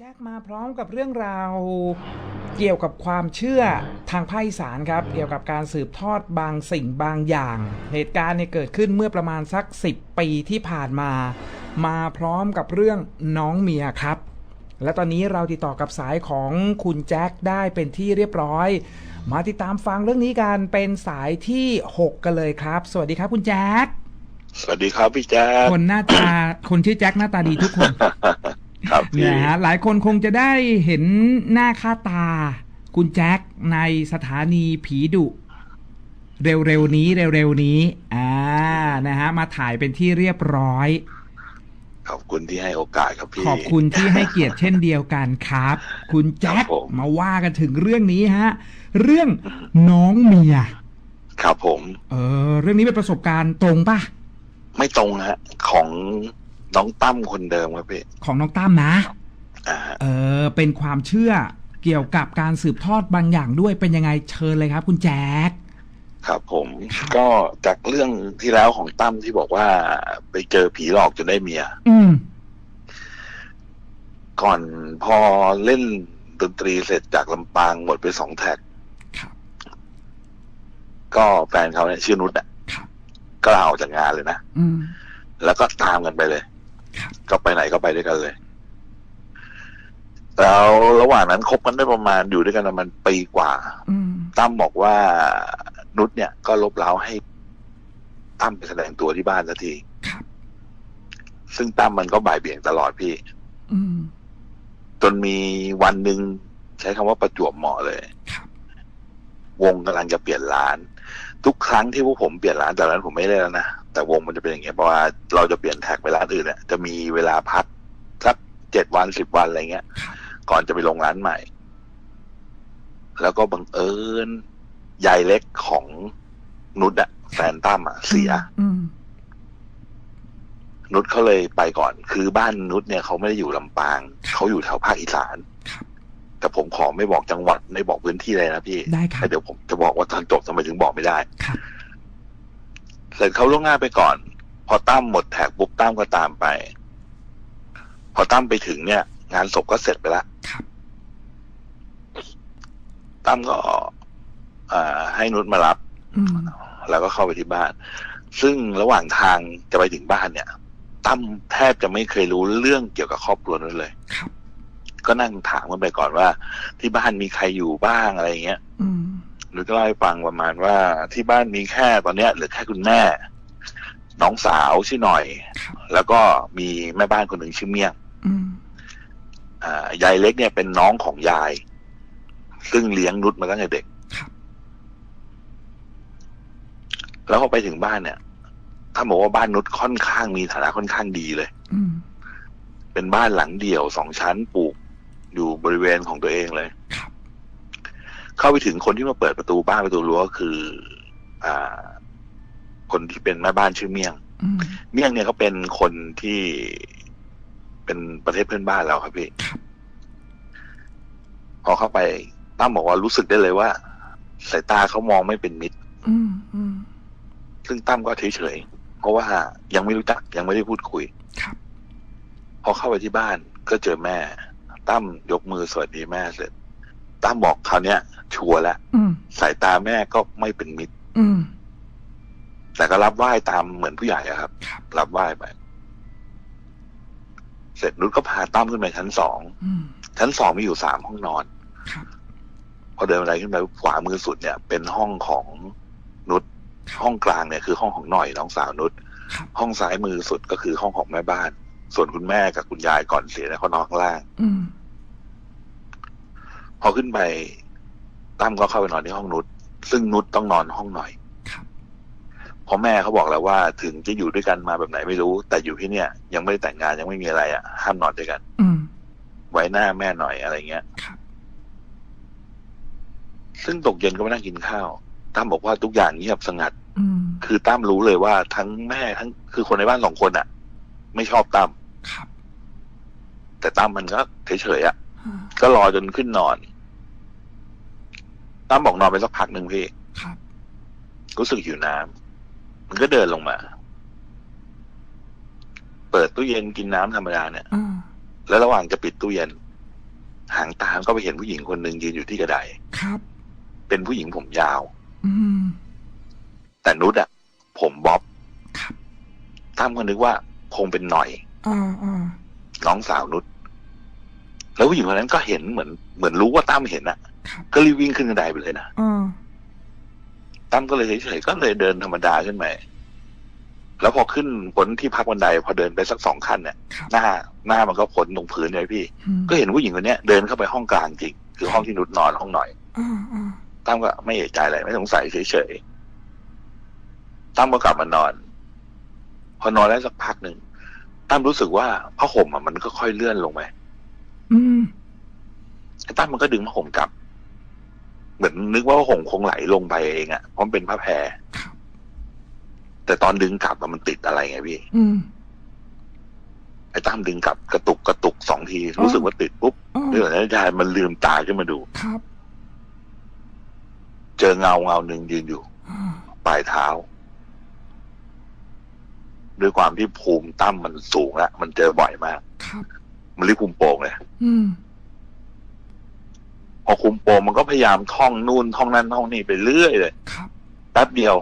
แจ็คมาพร้อมกับเรื่องราวเกี่ยวกับความเชื่อทางภาคอีสานครับ เกี่ยวกับการสืบทอดบางสิ่งบางอย่าง เหตุการณ์เนี่ยเกิดขึ้นเมื่อประมาณสัก 10 ปีที่ผ่านมา มาพร้อมกับเรื่องน้องเมียครับ และตอนนี้เราติดต่อกับสายของคุณแจ็คได้เป็นที่เรียบร้อย มาติดตามฟังเรื่องนี้กันเป็นสายที่ 6 กันเลยครับ สวัสดีครับคุณแจ็คสวัสดีครับพี่แจ๊คคนหน้าตาคนชื่อแจ็คหน้าตาดีทุกคน ครับพี่เนี่ยฮะหลายคนคงจะได้เห็นหน้าค่าตา คุณแจ็คในสถานีผีดุ เร็วๆนี้เร็วๆนี้ อ่านะฮะมาถ่ายเป็นที่เรียบร้อย ขอบคุณที่ให้โอกาสครับพี่ ขอบคุณที่ให้เกียรติเช่นเดียวกันครับ คุณแจ็คครับผมมาว่ากันถึงเรื่องนี้ฮะ เรื่องน้องเมียครับผม เออ เรื่องนี้เป็นประสบการณ์ตรงป่ะ ไม่ตรงฮะ ของ น้องตั้มคนเดิมครับพี่ของน้องตั้มนะ อ่าฮะเออ เป็นความเชื่อเกี่ยวกับการสืบทอดบางอย่างด้วยเป็นยังไงเชิญเลยครับ คุณแจ็คครับผมก็จากเรื่องที่แล้วของตั้มที่บอกว่า ไปเจอผีหลอกจนได้เมีย อืม ก่อนพอเล่นดนตรีเสร็จจากลำปางหมดไปสองแท็ก ครับ ก็แฟนเขาเนี่ยชื่อนุชอะครับ ก็ลาออกจากงานเลยนะ อืม แล้วก็ตามกันไปเลยครับ ก็ไปไหนก็ไปด้วยกันเลย แล้วระหว่างนั้นคบกันได้ประมาณอยู่ด้วยกันประมาณปีกว่าอืมตั้มบอกว่านุชเนี่ยก็ลบเล้าให้ตั้มไปแสดงตัวที่บ้านสักทีครับซึ่งตั้มมันก็บ่ายเบี่ยงตลอดพี่อืมจนมีวันหนึ่งใช้คำว่าประจวบเหมาะเลยครับวงกำลังจะเปลี่ยนร้าน ทุกครั้งที่พวกผมเปลี่ยนร้านแต่ร้านผมไม่ได้แล้วนะ แต่วงมันจะเป็นอย่างเงี้ยเพราะว่าเราจะเปลี่ยนแท็กไปร้านอื่นเนี่ยจะมีเวลาพักสักเจ็ดวันสิบวันอะไรเงี้ยครับก่อนจะไปลงร้านใหม่ แล้วก็บังเอิญยายเล็กของนุชอะแฟนตั้มอะเสียอืมนุชเขาเลยไปก่อน คือบ้านนุชเนี่ยเขาไม่ได้อยู่ลำปาง เขาอยู่แถวภาคอีสานครับแต่ผมขอไม่บอกจังหวัดไม่บอกพื้นที่เลยนะพี่ได้ครับแต่เดี๋ยวผมจะบอกว่าตอนจบทำไมถึงบอกไม่ได้ครับ เสร็จเขาล่วงหน้าไปก่อน พอตั้มหมดแท็กปุ๊บตั้มก็ตามไป พอตั้มไปถึงเนี่ย งานศพก็เสร็จไปแล้วครับตั้มก็อ่าให้นุชมารับอืมแล้วก็เข้าไปที่บ้าน ซึ่งระหว่างทางจะไปถึงบ้านเนี่ยตั้มแทบจะไม่เคยรู้เรื่องเกี่ยวกับครอบครัวนั้นเลยครับก็นั่งถามกันไปก่อนว่า ที่บ้านมีใครอยู่บ้างอะไรเงี้ยอืม หรือก็เล่าให้ฟังประมาณว่าที่บ้านมีแค่ตอนเนี้ยเหลือแค่คุณแม่ น้องสาวชื่อหน่อย ครับแล้วก็มีแม่บ้านคนหนึ่งชื่อเมี่ยงอืมอ่ายายเล็กเนี่ยเป็นน้องของยาย ซึ่งเลี้ยงนุชมาตั้งแต่เด็ก ครับ แล้วพอไปถึงบ้านเนี่ย ถ้าบอกว่าบ้านนุชค่อนข้างมีฐานะค่อนข้างดีเลย อืม เป็นบ้านหลังเดี่ยวสองชั้นปลูก อยู่บริเวณของตัวเองเลยครับ เข้าไปถึงคนที่มาเปิดประตูบ้านประตูรั้วก็คือ อ่า คนที่เป็นแม่บ้านชื่อเมี่ยงอืมเมี่ยงเนี่ยเขาเป็นคนที่เป็นประเทศเพื่อนบ้านเราครับพี่ครับพอเข้าไปตั้มบอกว่ารู้สึกได้เลยว่า สายตาเขามองไม่เป็นมิตรอืมอืมซึ่งตั้มก็เฉยๆเพราะว่ายังไม่รู้จักยังไม่ได้พูดคุยครับพอเข้าไปที่บ้านก็เจอแม่ตั้มยกมือสวัสดีแม่เสร็จ ตั้มบอกคราวเนี้ย ชัวร์แล้วอืม สายตาแม่ก็ไม่เป็นมิตร อืม แต่ก็รับไหว้ตามเหมือนผู้ใหญ่อะครับ ครับ รับไหว้ไป เสร็จนุชก็พาตั้มขึ้นไปชั้นสอง อืม ชั้นสองมีอยู่สามห้องนอน ครับ พอเดินบันไดขึ้นไปขวามือสุดเนี่ย เป็นห้องของนุชห้องกลางเนี่ยคือห้องของหน่อยน้องสาวนุชครับ ห้องซ้ายมือสุดก็คือห้องของแม่บ้าน ส่วนคุณแม่กับคุณยายก่อนเสียเนี่ยเขานอนข้างล่าง อืม พอขึ้นไปตั้มก็เข้าไปนอนที่ห้องนุชซึ่งนุชต้องนอนห้องหน่อยครับเพราะแม่เขาบอกแล้วว่าถึงจะอยู่ด้วยกันมาแบบไหนไม่รู้ แต่อยู่ที่เนี่ย ยังไม่ได้แต่งงานยังไม่มีอะไรอะห้ามนอนด้วยกันอืมไว้หน้าแม่หน่อยอะไรเงี้ยครับซึ่งตกเย็นก็มานั่งกินข้าวตั้มบอกว่าทุกอย่างเงียบสงัดอืมคือตั้มรู้เลยว่าทั้งแม่ทั้งคือคนในบ้านสองคนอะ ไม่ชอบตั้มครับแต่ตั้มมันก็เฉยๆอะอ่าก็รอจนขึ้นนอน ตั้มบอกนอนไปสักพักหนึ่งพี่ครับ รู้สึกหิวน้ำมันก็เดินลงมา เปิดตู้เย็นกินน้ำธรรมดาเนี่ยอ่าแล้วระหว่างจะปิดตู้เย็น หางตาก็ไปเห็นผู้หญิงคนหนึ่งยืนอยู่ที่กระไดครับ เป็นผู้หญิงผมยาว อืม แต่นุชอะผมบ๊อบครับ ตั้มก็นึกว่าคงเป็นหน่อย อ่าอ่าน้องสาวนุชแล้วผู้หญิงคนนั้นก็เห็นเหมือน เหมือนรู้ว่าตั้มเห็นอะครับ ก็รีบวิ่งขึ้นกระไดไปเลยนะอ่าตั้มก็เลยเฉยๆก็เลยเดินธรรมดาขึ้นไปแล้วพอขึ้นพ้นที่พักบันไดพอเดินไปสักสองขั้นเนี่ยครับหน้า หน้ามันก็พ้นตรงพื้นเลยพี่อืมก็เห็นผู้หญิงคนเนี้ยเดินเข้าไปห้องกลางจริง คือห้องที่นุชนอนห้องหน่อยอ่าอ่าตั้มก็ไม่เอะใจอะไรไม่สงสัยเฉยๆตั้มก็กลับมานอน พอนอนได้สักพักหนึ่งตั้มรู้สึกว่าผ้าห่มอะมันก็ค่อยเลื่อนลงไปอืมไอ้ตั้มมันก็ดึงผ้าห่มกลับ เหมือนนึกว่าผ้าห่มคงไหลลงไปเองอะเพราะมันเป็นผ้าแพรครับแต่ตอนดึงกลับอะมันติดอะไรไงพี่อืมไอ้ตั้มดึงกลับกระตุกกระตุกสองที รู้สึกว่าติดปุ๊บอ่าเรื่องนั้นยายมันลืมตาขึ้นมาดูครับ เจอเงาเงาหนึ่งยืนอยู่อ่าปลายเท้า ด้วยความที่ภูมิตั้มมันสูงแล้วมันเจอบ่อยมากครับมันเรียกคุมโป่งเลย อืมพอคุมโป่งมันก็พยายามท่องนู่นท่องนั่นท่องนี่ไปเรื่อยเลยครับแป๊บเดียว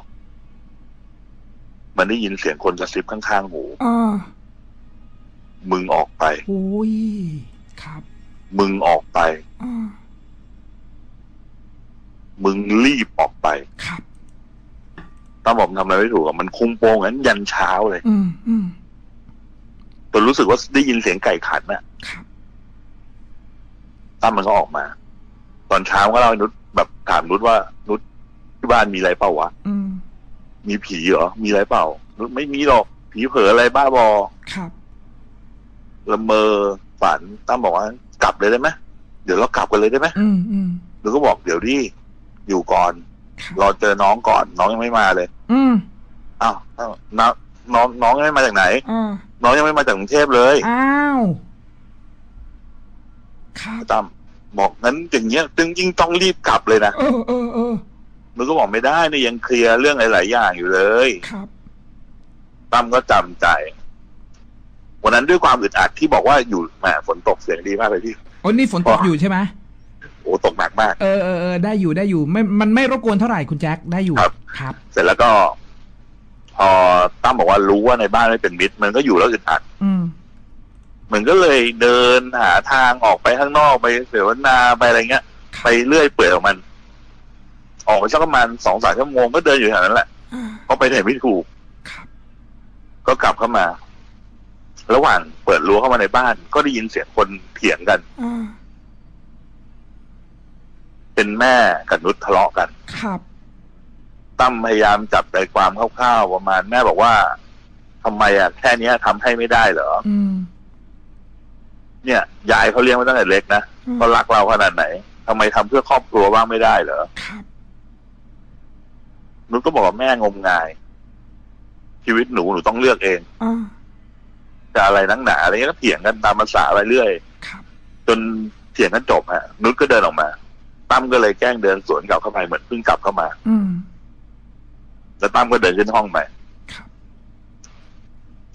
มันได้ยินเสียงคนกระซิบข้างๆหูอ่ามึงออกไปโอ้ยครับ มึงออกไปอ่ามึงรีบออกไปครับตั้มบอกทำอะไรไม่ถูกอะมันคุมโป่งงั้นยันเช้าเลย อืมอืมจนรู้สึกว่าได้ยินเสียงไก่ขันน่ะครับตั้มมันก็ออกมา ตอนเช้าก็เล่าให้นุชแบบถามนุชว่านุชที่บ้านมีอะไรเปล่าวะอืม มีผีเหรอมีอะไรเปล่านุชไม่มีหรอกผีเผลออะไรบ้าบอครับ ละเมอฝันตั้มบอกว่ากลับเลยได้ไหมเดี๋ยวเรากลับกันเลยได้ไหมอืมอืมนุชก็บอกเดี๋ยวดิอยู่ก่อนครับรอเจอน้องก่อน น้องยังไม่มาเลยอืมอ้าวอ้าวน้องน้องน้องยังไม่มาจากไหน อ่าน้องยังไม่มาจากกรุงเทพเลยอ้าว ครับ ตั้ม บอกงั้นอย่างเงี้ยจึงยิ่งต้องรีบกลับเลยนะเออเออเออนุชก็บอกไม่ได้นี่ยังเคลียร์เรื่องหลายๆอย่างอยู่เลยครับตั้มก็จำใจวันนั้นด้วยความอึดอัดที่บอกว่าอยู่แหมฝนตกเสียงดีมากเลยพี่โอ้นี่ฝนตกอยู่ใช่ไหมโอ้ตกหนักมากเออเออเออได้อยู่ได้อยู่ ไม่มันไม่รบกวนเท่าไหร่คุณแจ็คได้อยู่ครับ ครับ เสร็จแล้วก็ พอตั้มบอกว่ารู้ว่าในบ้านไม่เป็นมิตร มันก็อยู่แล้วอึดอัด อืม มันก็เลยเดินหาทางออกไปข้างนอกไปเสวนาไปอะไรเงี้ย ไปเรื่อยเปื่อยของมัน ออกไปสักประมาณสองสามชั่วโมงก็เดินอยู่แถวนั้นแหละอ่าเพราะไปไหนไม่ถูกครับก็กลับเข้ามา ระหว่างเปิดรั้วเข้ามาในบ้าน ก็ได้ยินเสียงคนเถียงกันอ่าเป็นแม่กับนุชทะเลาะกันครับตั้มพยายามจับใจความคร่าวๆประมาณแม่บอกว่าทำไมอะแค่เนี้ยทำให้ไม่ได้เหรอ อืม เนี่ยยายเขาเลี้ยงมาตั้งแต่เล็กนะอืม เขารักเราขนาดไหนทำไมทำเพื่อครอบครัวบ้างไม่ได้เหรอครับ นุชก็บอกว่าแม่งมงาย ชีวิตหนูหนูต้องเลือกเองอ่า จะอะไรนักหนาอะไรเงี้ยก็เถียงกันตามภาษาไปเรื่อยครับ จนเถียงกันจบฮะ นุชก็เดินออกมาตั้มก็เลยแกล้งเดินสวนกลับเข้าไปเหมือนเพิ่งกลับเข้ามา อืม แล้วตั้มก็เดินขึ้นห้องไปครับ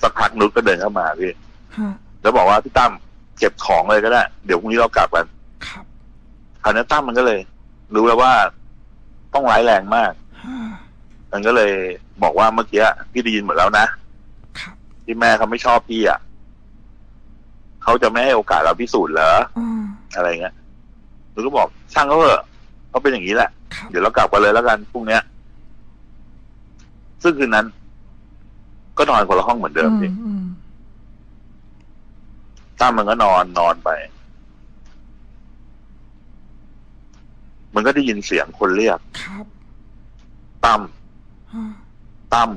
สักพักนุชก็เดินเข้ามาพี่ ฮะ แล้วบอกว่าพี่ตั้ม เก็บของเลยก็ได้ เดี๋ยวพรุ่งนี้เรากลับกันครับคราวนี้ตั้มมันก็เลย รู้แล้วว่าต้องร้ายแรงมากฮ่ามันก็เลยบอกว่าเมื่อกี้พี่ได้ยินหมดแล้วนะครับที่แม่เขาไม่ชอบพี่อะเขาจะไม่ให้โอกาสเราพิสูจน์เหรออ่าอะไรเงี้ยหนูก็บอกช่างเขาเถอะเขาเป็นอย่างนี้แหละครับเดี๋ยวเรากลับกันเลยแล้วกันพรุ่งเนี้ย ซึ่งคืนนั้น ก็นอนคนละห้องเหมือนเดิมอืพี่มอืม ตั้มมันก็นอนนอนไป มันก็ได้ยินเสียงคนเรียกครับตั้มอ่าตั้ม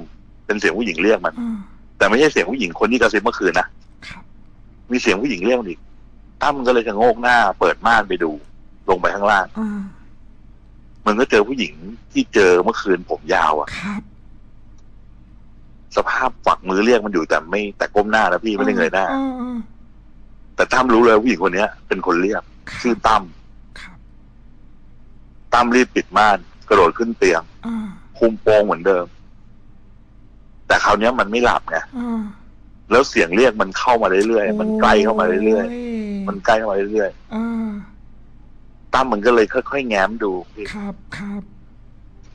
เป็นเสียงผู้หญิงเรียกมันอ่าแต่ไม่ใช่เสียงผู้หญิงคนที่กระซิบเมื่อคืนนะครับมีเสียงผู้หญิงเรียกมันอีกตั้มมันก็เลยชะโงกหน้า เปิดม่านไปดู ลงไปข้างล่างอ่ามันก็เจอผู้หญิงที่เจอเมื่อคืนผมยาวอะครับสภาพฝักมือเรียกมันอยู่แต่ไม่แต่ก้มหน้านะพี่ไม่ได้เงยหน้าอ่อ่า แต่ตั้มรู้เลยว่าผู้หญิงคนเนี้ย เป็นคนเรียกครับชื่อตั้มครับตั้มรีบปิดม่าน กระโดดขึ้นเตียงอ่าคุมโปงเหมือนเดิม แต่คราวเนี้ยมันไม่หลับไงอ่าแล้วเสียงเรียกมันเข้ามาเรื่อยๆมันใกล้เข้ามาเรื่อยโๆมันใกล้เข้ามาเรื่อยอ่าตั้มมันก็เลยค่อยๆแง้มดูพี่ครับครับ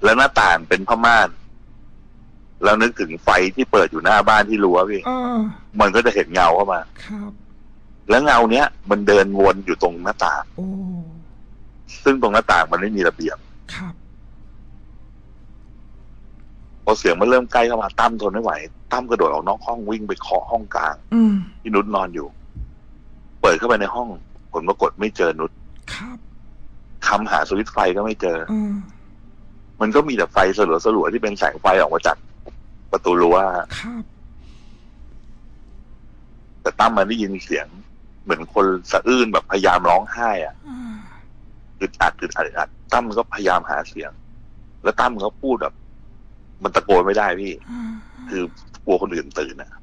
แล้วหน้าต่างเป็นผ้าม่าน แล้วนึกถึงไฟที่เปิดอยู่หน้าบ้านที่รั้วพี่เออมันก็จะเห็นเงาเข้ามา ครับ แล้วเงาเนี้ยมันเดินวนอยู่ตรงหน้าต่างโอ้ซึ่งตรงหน้าต่างมันไม่มีระเบียงครับ พอเสียงมันเริ่มใกล้เข้ามาตั้มทนไม่ไหวตั้มกระโดดออกนอกห้องวิ่งไปเคาะห้องกลางอืมที่นุชนอนอยู่ เปิดเข้าไปในห้องผลปรากฏไม่เจอนุชครับคำหาสวิตช์ไฟก็ไม่เจอเออมันก็มีแต่ไฟสลัวสลัวๆที่เป็นแสงไฟออกมาจากประตูรั้วครับ แต่ตั้มมันได้ยินเสียง เหมือนคนสะอื้นแบบพยายามร้องไห้อะอ่าอึดอัดอึดอัดอึดอัดตั้มมันก็พยายามหาเสียง แล้วตั้มมันก็พูดแบบ มันตะโกนไม่ได้พี่อ่าคือกลัวคนอื่นตื่นอะครับ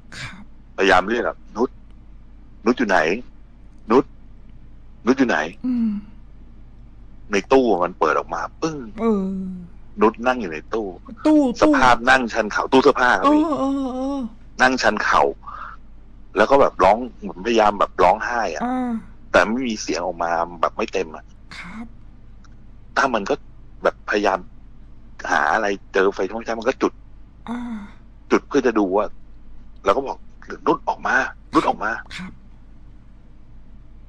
พยายามเรียกแบบนุชนุชอยู่ไหน นุชนุชอยู่ไหนอืมในตู้มันเปิดออกมาปึ้งเออนุชนั่งอยู่ในตู้ ตู้สตู้ภาพนั่งชันเข่าตู้เสื้อผ้าครับเอพี่อเออเออนั่งชันเข่า แล้วก็แบบร้องเหมือนพยายามแบบร้องไห้อะอ่าแต่ไม่มีเสียงออกมาแบบไม่เต็มอะครับ ถ้ามันก็แบบพยายามหาอะไรเจอไฟท้องใช้มันก็จุดอ่า จุดเพื่อจะดูว่าแล้วก็บอกนุชออกมานุชออกมา ครับ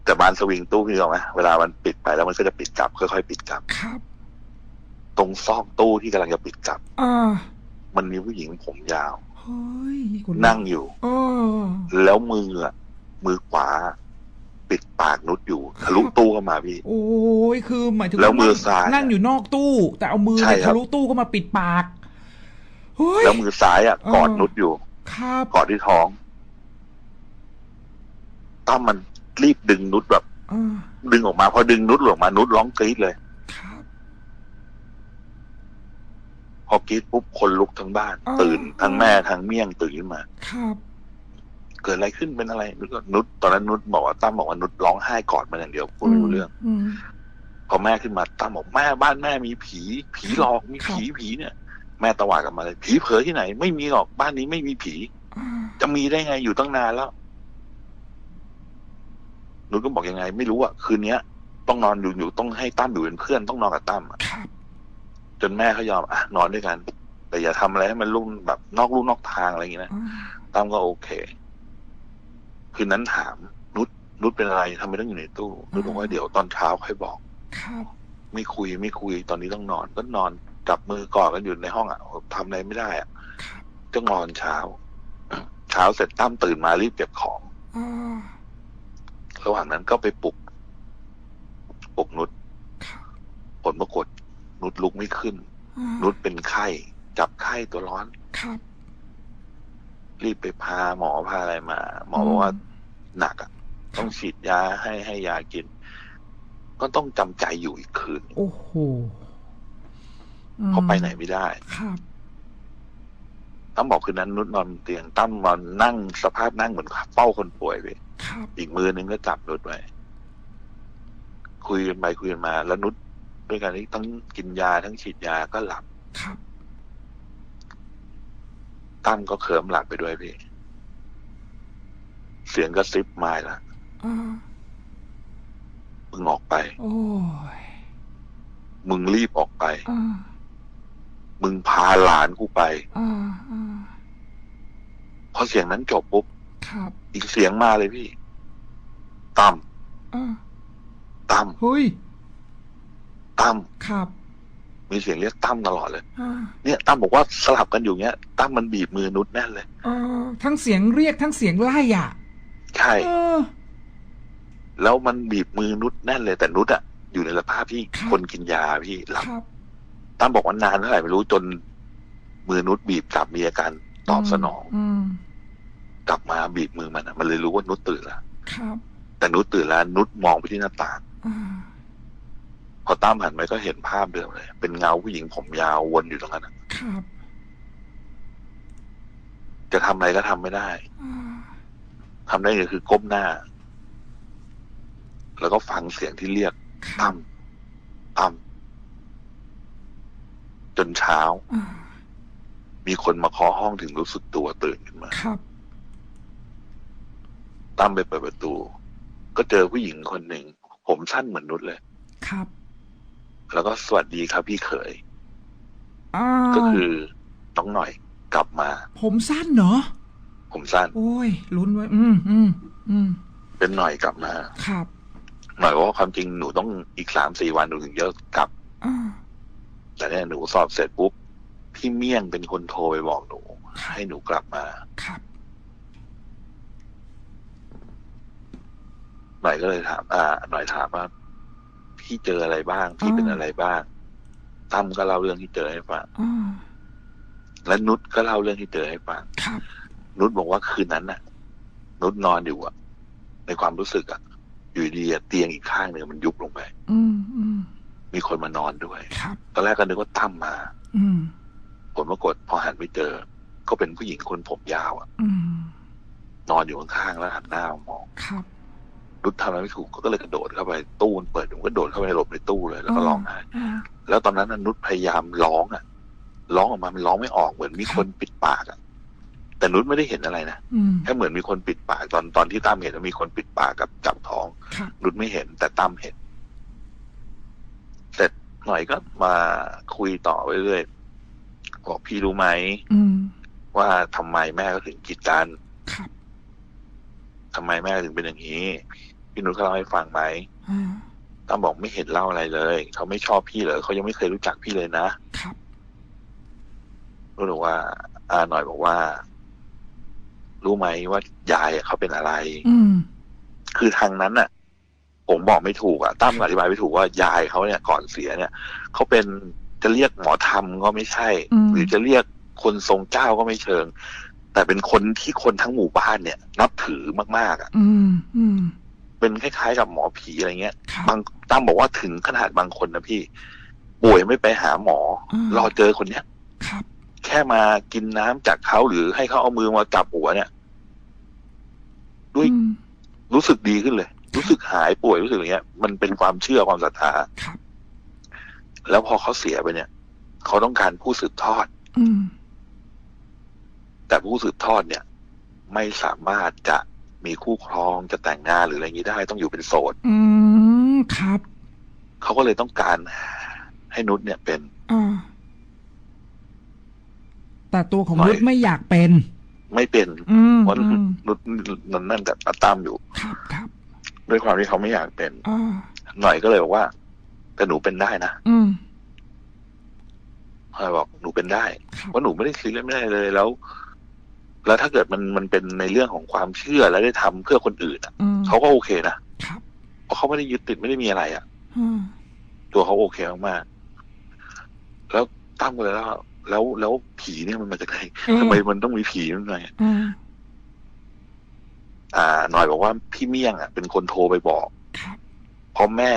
แต่บานสวิงตู้พี่รู้ไหมเวลามันปิดไปแล้วมันก็จะปิดกลับค่อยๆปิดกลับ ครับตรงซอกตู้ที่กำลังจะปิดกลับ อ่า มันมีผู้หญิงผมยาวเฮ้ยคุณ นั่งอยู่เออแล้วมืออะมือขวา ปิดปากนุชอยู่ทะลุตู้เข้ามาพี่ โอ้ยคือหมายถึงแล้วมือนั่งซ้ายนั่งอยู่นอกตู้ แต่เอามือใช่เนี่ยครับทะลุตู้ก็มาปิดปากเฮ้ยแล้วมือซ้ายอะเออกอดนุชอยู่ครับกอดที่ท้องตั้มมันรีบดึงนุชแบบอ่าดึงออกมาพอดึงนุชหลุดออกมานุชร้องกรี๊ดเลย ครับ พอกรี๊ดปุ๊บคนลุกทั้งบ้าน อ๋อ ตื่นทั้งแม่ทั้งเมี่ยงตื่นขึ้นมา ครับ เกิดอะไรขึ้นเป็นอะไรนุชก็นุชตอนนั้นนุชบอกว่าตั้มบอกว่านุชร้องไห้กอดมันอย่างเดียวพูดไม่รู้เรื่องอืมพอแม่ขึ้นมาตั้มบอกแม่บ้านแม่มีผี ผีหลอกมีครับผีผีเนี่ย แม่ตวาดกลับมาเลย ผีเผลอที่ไหน ไม่มีหรอกบ้านนี้ไม่มีผีอ่าจะมีได้ไงอยู่ตั้งนานแล้วนุชก็บอกยังไง ไม่รู้อะคืนเนี้ย ต้องนอนอยู่อยู่ต้องให้ตั้มอยู่เป็นเพื่อนต้องนอนกับตั้มอะครับ จนแม่เขายอมอะนอนด้วยกัน แต่อย่าทำอะไรให้มันลุ่นแบบนอกลู่นอกทางอะไรอย่างงี้นะอ่าตั้มก็โอเค คืนนั้นถามนุชนุชเป็นอะไรทำไมต้องอยู่ในตู้นุชบอกว่าเดี๋ยวตอนเช้าค่อยบอกครับไม่คุยไม่คุยตอนนี้ต้องนอน ก็นอนจับมือกอดกันอยู่ในห้องอะทำอะไรไม่ได้อะครับต้องนอนเช้าเช้าเสร็จตั้มตื่นมารีบเก็บของอ่าระหว่างนั้นก็ไปปลุกปลุกนุชครับผลปรากฏ นุชลุกไม่ขึ้นอ่านุชเป็นไข้จับไข้ตัวร้อนครับรีบไปพาหมอพาอะไรมา หมอบอกว่าหนักอะ ต้องฉีดยาให้ให้ยากิน ก็ต้องจำใจอยู่อีกคืนโอ้โหอืมเพราะไปไหนไม่ได้ครับตั้มบอกคืนนั้นนุชนอนเตียงตั้มนอนนั่งสภาพนั่งเหมือนเฝ้าคนป่วยไปครับอีกมือนึงก็จับนุชไว้คุยกันไปคุยกันมา แล้วนุช ด้วยกันที่ทั้งกินยาทั้งฉีดยาก็หลับครับ ตั้มก็เคลิ้มหลับไปด้วยพี่ เสียงกระซิบมาละอ่ามึงออกไป โอ้ยมึงรีบออกไป อ่ามึงพาหลานกูไป อ่าอ่าพอเสียงนั้นจบปุ๊บ ครับอีกเสียงมาเลยพี่ ตั้มอ่าตั้มเฮ้ย ตั้มครับมีเสียงเรียกตั้มตลอดเลยอ่าเนี่ยตั้มบอกว่าสลับกันอยู่เนี้ยตั้มมันบีบมือนุชแน่นเลยเออทั้งเสียงเรียกทั้งเสียงไล่อะ ใช่เออแล้วมันบีบมือนุชแน่นเลย แต่นุชอะอยู่ในสภาพที่ครับคนกินยาพี่หลับครับตั้มบอกว่านานเท่าไหร่ไม่รู้จน มือนุชบีบกลับมีอาการตอบสนองอืมกลับมาบีบมือมันอะมันเลยรู้ว่านุชตื่นแล้วครับแต่นุชตื่นแล้วนุชมองไปที่หน้าต่างอ่า พอตั้มหันไปก็เห็นภาพเดิมเลย เป็นเงาผู้หญิงผมยาววนอยู่ตรงนั้นอะครับจะทำอะไรก็ทำไม่ได้อ่าทำได้ก็คือก้มหน้า แล้วก็ฟังเสียงที่เรียกครัตั้บมตั้มจนเช้า อ่ามีคนมาเคาะห้องถึงรู้สึกตัวตื่นขึ้นมา ครับตั้มไปเปิดประตู ก็เจอผู้หญิงคนหนึ่ง ผมสั้นเหมือนนุชเลย ครับ แล้วก็สวัสดีครับพี่เขย อ้าก็วคือน้องหน่อยกลับมา ผมสั้นเหรอ ผมสั้นโอ้ยลุ้นไว้ อืมอืมอืมเป็นหน่อยกลับมา ครับหน่อยบอกว่าความจริงหนูต้องอีกสามสี่วันหนูถึงจะกลับ อ่าแต่เนี่ยหนูสอบเสร็จปุ๊บพี่เมี่ยงเป็นคนโทรไปบอกหนู ให้หนูกลับมา ครับ หน่อยก็เลยถาม อ่า หน่อยถามว่า พี่เจออะไรบ้างพี่เป็นอะไรบ้างตั้มก็เล่าเรื่องที่เจอให้ฟังอ่าและนุชก็เล่าเรื่องที่เจอให้ฟังครับนุชบอกว่าคืนนั้นน่ะ นุชนอนอยู่อะในความรู้สึกอะอยู่ดีๆอะเตียงอีกข้างหนึ่งมันยุบลงไปอืมอืมมีคนมานอนด้วยครับตอนแรกก็นึกว่าตั้มมาอืมผลปรากฏพอหันไปเจอ ก็เป็นผู้หญิงคนผมยาวอะอืมนอนอยู่ข้างๆแล้วหันหน้ามามองครับ นุชทำอะไรไม่ถูกก็เลยกระโดดเข้าไปตู้มันเปิดผมก็โดดเข้าไปหลบในตู้เลยแล้วก็ร้องไห้อ่าแล้วตอนนั้นน่ะนุชพยายามร้องอะร้องออกมามันร้องไม่ออกเหมือนมีคนปิดปากอะแต่นุชไม่ได้เห็นอะไรนะอืมแค่เหมือนมีคนปิดปาก ตอนตอนที่ตั้มเห็นว่ามีคนปิดปากกับจับท้องครับนุชไม่เห็น แต่ตั้มเห็น เสร็จหน่อยก็มาคุยต่อไปเรื่อยบอกพี่รู้ไหมอืมว่าทำไมแม่ก็ถึงกีดกันครับ ทำไมแม่ถึงเป็นอย่างนี้ พี่นุชเขาเล่าให้ฟังไหมอ่าตั้มบอกไม่เห็นเล่าอะไรเลยเขาไม่ชอบพี่เลยเขายังไม่เคยรู้จักพี่เลยนะครับรู้หรือว่า อาหน่อยบอกว่า รู้ไหมว่ายายอะเขาเป็นอะไร อืมคือทางนั้นน่ะ ผมบอกไม่ถูกอะตั้มอธิบายไม่ถูกว่ายายเขาเนี่ย ก่อนเสียเนี่ยเขาเป็นจะเรียกหมอธรรมก็ไม่ใช่อืมหรือจะเรียกคนทรงเจ้าก็ไม่เชิง แต่เป็นคนที่คนทั้งหมู่บ้านเนี่ย นับถือมากๆอะ อืมอืม เป็นคล้ายๆกับหมอผีอะไรเงี้ยครับบางตั้มบอกว่าถึงขนาดบางคนนะพี่ ป่วยไม่ไปหาหมออม รอเจอคนเนี้ย ครับ แค่มากินน้ำจากเขาหรือให้เขาเอามือมาจับหัวเนี่ย ด้วย อืม รู้สึกดีขึ้นเลย รู้สึกหายป่วยรู้สึกอย่างเงี้ย มันเป็นความเชื่อความศรัทธา ครับ แล้วพอเขาเสียไปเนี่ย เขาต้องการผู้สืบทอด อืม แต่ผู้สืบทอดเนี่ย ไม่สามารถจะมีคู่ครองจะแต่งงานหรืออะไรอย่างนี้ได้ต้องอยู่เป็นโสดอืมครับเขาก็เลยต้องการให้นุชเนี่ยเป็นอ่าแต่ตัวของหน่อยนุชไม่อยากเป็น ไม่เป็นอืมเพราะอืมนุชนั่นนั่นแต่ตามอยู่ ครับครับด้วยความที่เขาไม่อยากเป็น อ่าหน่อยก็เลยบอกว่า แต่หนูเป็นได้นะอืมหน่อยบอกหนูเป็นได้ครับเพราะหนูไม่ได้ซีเรียสไม่ได้เลยแล้ว แล้วถ้าเกิดมันมันเป็นในเรื่องของความเชื่อและได้ทำเพื่อคนอื่นอะอืมเขาก็โอเคนะครับเพราะเขาไม่ได้ยึดติดไม่ได้มีอะไรอะอ่าตัวเขาโอเคมากๆแล้วตั้งเลยแล้วแล้วแล้วผีเนี่ยมันมาจากไหนอืมทำไมมันต้องมีผีมันไงอ่าอ่าหน่อยบอกว่าพี่เมี่ยงอะเป็นคนโทรไปบอกครับเพราะแม่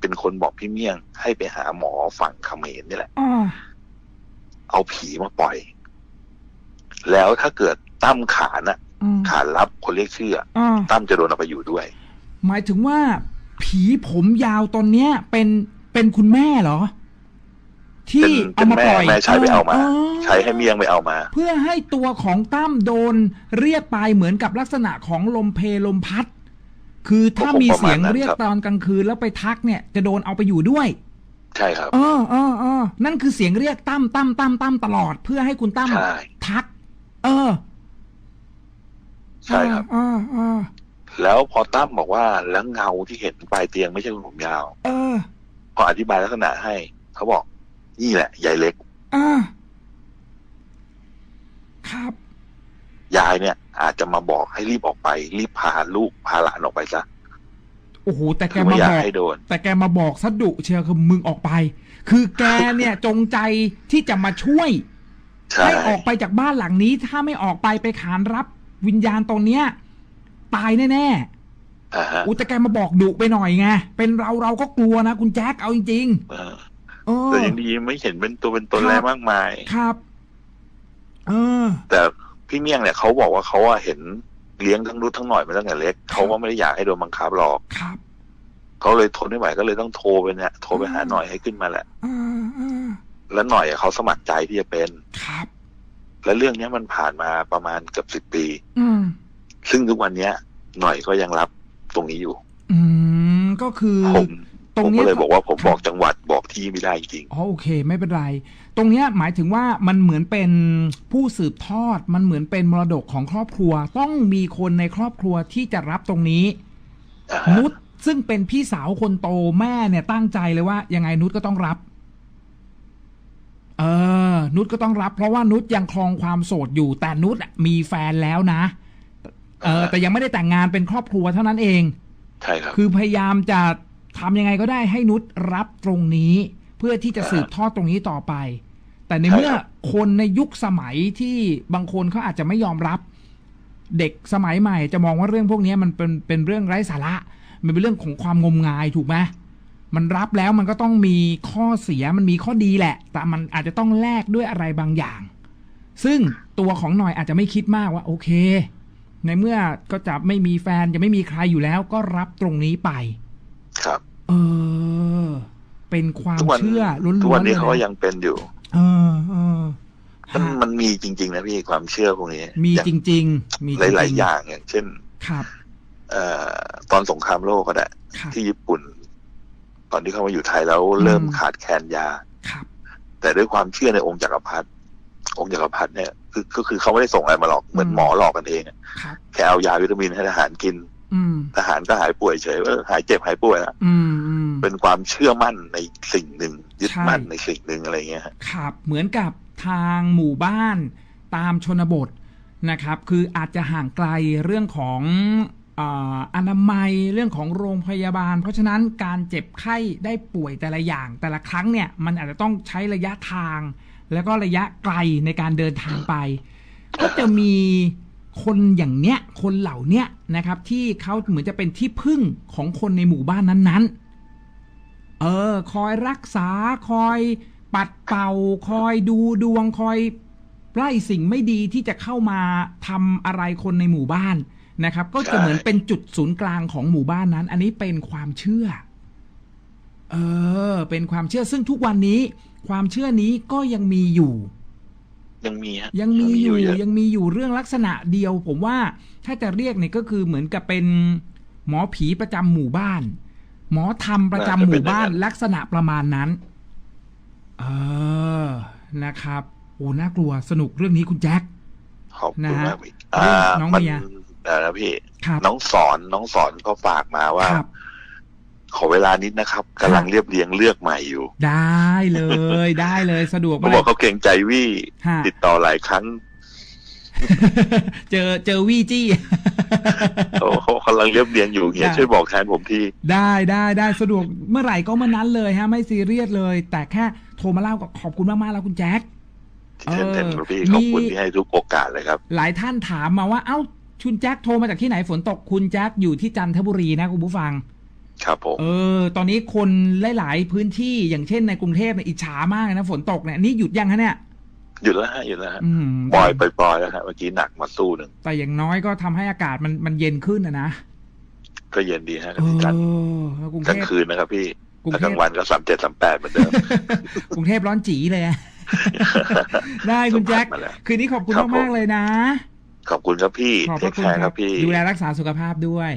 เป็นคนบอกพี่เมี่ยง ให้ไปหาหมอฝั่งเขมรนี่แหละอ่าเอาผีมาปล่อย แล้วถ้าเกิด ตั้มขานอะอืมขานรับคนเรียกชื่ออะอ่าตั้มจะโดนเอาไปอยู่ด้วย หมายถึงว่า ผีผมยาวตอนเนี้ย เป็นเป็นคุณแม่เหรอ ที่เป็นเอามาปล่อยเป็นแม่แม่ใช้ไปเอามาอ๋อใช้ให้เมี่ยงไปเอามา เพื่อให้ตัวของตั้มโดนเรียกไปเหมือนกับลักษณะของลมเพลลมพัด คือถ้ามีเสียงเรียกตอนกลางคืนแล้วไปทักเนี่ย จะโดนเอาไปอยู่ด้วย ใช่ครับ เออเออเออนั่นคือเสียงเรียกตั้มตั้มตั้มตั้มตลอด เพื่อให้คุณตั้มใช่ ทัก เออ ใช่ครับเออเออแล้วพอตั้มบอกว่าแล้วเงาที่เห็นปลายเตียงไม่ใช่คนผมยาวเออพออธิบายลักษณะให้ เขาบอก นี่แหละยายเล็กเออครับ ยายเนี่ย อาจจะมาบอกให้รีบออกไป รีบพาลูกพาหลานออกไปซะโอ้โหแต่แกคือไม่มาอยาบกอกให้โดน แต่แกมาบอกสะดุเชียวคือมึงออกไป คือแกเนี่ย จงใจที่จะมาช่วย ใช่ ให้ออกไปจากบ้านหลังนี้ ถ้าไม่ออกไปไปขานรับ วิญญาณตรงเนี้ย ตายแน่อ่าฮะๆอุยแต่แกมาบอกดุไปหน่อยไง เป็นเราเราก็กลัวนะ คุณแจ็คเอาจริงเออๆเออแต่ยังดีไม่เห็นเป็นตัวเป็นตนครับแรงมากมาย ครับเออแต่พี่เมี่ยงเนี่ยเขาบอกว่าเขาอะเห็นเลี้ยงทั้งรุ่ทั้งหน่อยมาตั้งแต่เล็กเขาก็ไม่ได้อยากให้โดนบังคับหรอกครับเขาเลยทนไม่ไหวก็เลยต้องโทรไปเนี่ย โทรไปหาหน่อยให้ขึ้นมาแหละเออเออแล้วหน่อยอะเขาสมัครใจที่จะเป็นครับ และเรื่องเนี้ยมันผ่านมาประมาณเกือบสิบปี อืม ซึ่งทุกวันเนี้ย หน่อยก็ยังรับตรงนี้อยู่ อืม ก็คือผมตรผงมเนี้ก็ยเลยบอกว่าผมบอกจังหวัดบอกที่ไม่ได้จริง อ๋อโอเค ไม่เป็นไร ตรงเนี้ยหมายถึงว่ามันเหมือนเป็นผู้สืบทอด มันเหมือนเป็นมรดกของครอบครัว ต้องมีคนในครอบครัวที่จะรับตรงนี้ อ่าฮะนุชซึ่งเป็นพี่สาวคนโตแม่เนี่ยตั้งใจเลยว่ายังไงนุชก็ต้องรับ เออ นุชก็ต้องรับ เพราะว่านุชยังครองความโสดอยู่ แต่นุชอะมีแฟนแล้วนะ เออ แต่ยังไม่ได้แต่งงานเป็นครอบครัวเท่านั้นเอง ใช่ครับ คือพยายามจะทำยังไงก็ได้ให้นุชรับตรงนี้ เพื่อที่จะสืบทอดตรงนี้ต่อไป แต่ในเมื่อใช่ครับคนในยุคสมัยที่บางคนเขาอาจจะไม่ยอมรับ เด็กสมัยใหม่ จะมองว่าเรื่องพวกนี้มันเป็นเป็นเรื่องไร้สาระ มันเป็นเรื่องของความงมงายถูกไหม มันรับแล้วมันก็ต้องมีข้อเสียมันมีข้อดีแหละ แต่มันอาจจะต้องแลกด้วยอะไรบางอย่าง ซึ่งตัวของหน่อยอาจจะไม่คิดมากว่าโอเค ในเมื่อก็จะไม่มีแฟนจะไม่มีใครอยู่แล้ว ก็รับตรงนี้ไป ครับ เออ เป็นความทุกวันเชื่อล้วนๆทุกวันนี้ลยะเขาก็ยังเป็นอยู่ เออเออมันฮะมันมีจริง ๆ นะพี่ความเชื่อพวกนี้ มีอย่างจริง ๆ มีจหริงๆลายๆอย่างอย่างเช่น ครับ เอ่อตอนสงครามโลกก็ได้ครับที่ญี่ปุ่น ตอนที่เขามาอยู่ไทยแล้วเริ่มอืมขาดแคลนยาครับ แต่ด้วยความเชื่อในองค์จักรพรรดิองค์จักรพรรดิเนี่ยคือก็คือเขาไม่ได้ส่งอะไรมาหรอกเหมือนหมอหลอกกันเองอะครับแค่เอายาวิตามินให้ทหารกินอืมทหารก็หายป่วยเฉยเออหายเจ็บหายป่วยแล้วอืมอืมเป็นความเชื่อมั่นในสิ่งหนึ่งยึดใช่มั่นในสิ่งหนึ่งอะไรเงี้ยฮะครับ เหมือนกับทางหมู่บ้านตามชนบทนะครับ คืออาจจะห่างไกลเรื่องของ อนามัยเรื่องของโรงพยาบาล เพราะฉะนั้นการเจ็บไข้ได้ป่วยแต่ละอย่าง แต่ละครั้งเนี่ยมันอาจจะต้องใช้ระยะทาง แล้วก็ระยะไกลในการเดินทางไป ก็จะมีคนอย่างเนี้ยคนเหล่าเนี้ยนะครับ ที่เขาเหมือนจะเป็นที่พึ่งของคนในหมู่บ้านนั้นๆ เออ คอยรักษาคอยปัดเป่า คอยดูดวงคอยไล่สิ่งไม่ดีที่จะเข้ามาทำอะไรคนในหมู่บ้าน นะครับ ก็จะเหมือนเป็นจุดศูนย์กลางของหมู่บ้านนั้น อันนี้เป็นความเชื่อ เออ เป็นความเชื่อซึ่งทุกวันนี้ ความเชื่อนี้ก็ยังมีอยู่ ยังมีฮะยังมีอยู่เะยังมีอยู่เรื่องลักษณะเดียว ผมว่าถ้าจะเรียกเนี่ยก็คือเหมือนกับเป็นหมอผีประจำหมู่บ้าน หมอธรรมประจำหมู่บ้านลักษณะประมาณนั้น เออนะครับโอ้น่ากลัวสนุกเรื่องนี้คุณแจ็คขอบคุณนะฮะมากพี่เรื่องน้องมัเมีย เออนะพี่ ครับ น้องสอนน้องสอนก็ฝากมาว่า ครับ ขอเวลานิดนะครับกำลังเรียบเรียงเลือกใหม่อยู่ได้เลยได้เลยสะดวกเขามาบอกเลยเขาเกรงใจวี่ฮะ ติดต่อหลายครั้งเจอเจอวี่จี้ เขาเขากำลังเรียบเรียงอยู่เงี้ยได้ ช่วยบอกแทนผมทีได้ได้ได้สะดวกเมื่อไหร่ก็เมื่อนั้นเลยฮะ ไม่ซีเรียสเลย แต่แค่โทรมาเล่าก็ขอบคุณมากๆแล้วคุณแจ็คเช่นเออเต็มพี่ขอบคุณมี ที่ให้ทุกโอกาสเลยครับ หลายท่านถามมาว่าเอ้า คุณแจ็คโทรมาจากที่ไหนฝนตกคุณแจ็คอยู่ที่จันทบุรีนะคุณผู้ฟัง ครับผมเออ ตอนนี้คนหลาย ๆ พื้นที่อย่างเช่นในกรุงเทพเนี่ยอิจฉามากเลยนะฝนตกเนี่ยนี่หยุดยังฮะเนี่ยหยุดแล้วฮะหยุดแล้วฮะอืมปล่อยไปปล่อยแล้วฮะเมื่อกี้หนักมาสู้หนึ่งแต่อย่างน้อยก็ทำให้อากาศมันมันเย็นขึ้นนะนะก็เย็นดีฮะเอที่จันทร์อแล้วกรุงกเทลางพคืนนะครับพี่กรุงถ้าเทกพลางวันก็สามเจ็ดสามแปดเหมือนเดิมกรุงเทพร้อนจีเลยอะได้คุณแจ็คสัมผัสมาแล้วคืนนี้ขอบคุณครับผมมากๆเลยนะ ขอบคุณครับพี่ขอบเทพระคคุแคณร์คครัรับบพี่ ดูแลรักษาสุขภาพด้วย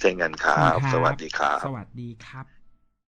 เช่นกันครับครับสวัสดีครับ สวัสดีครับ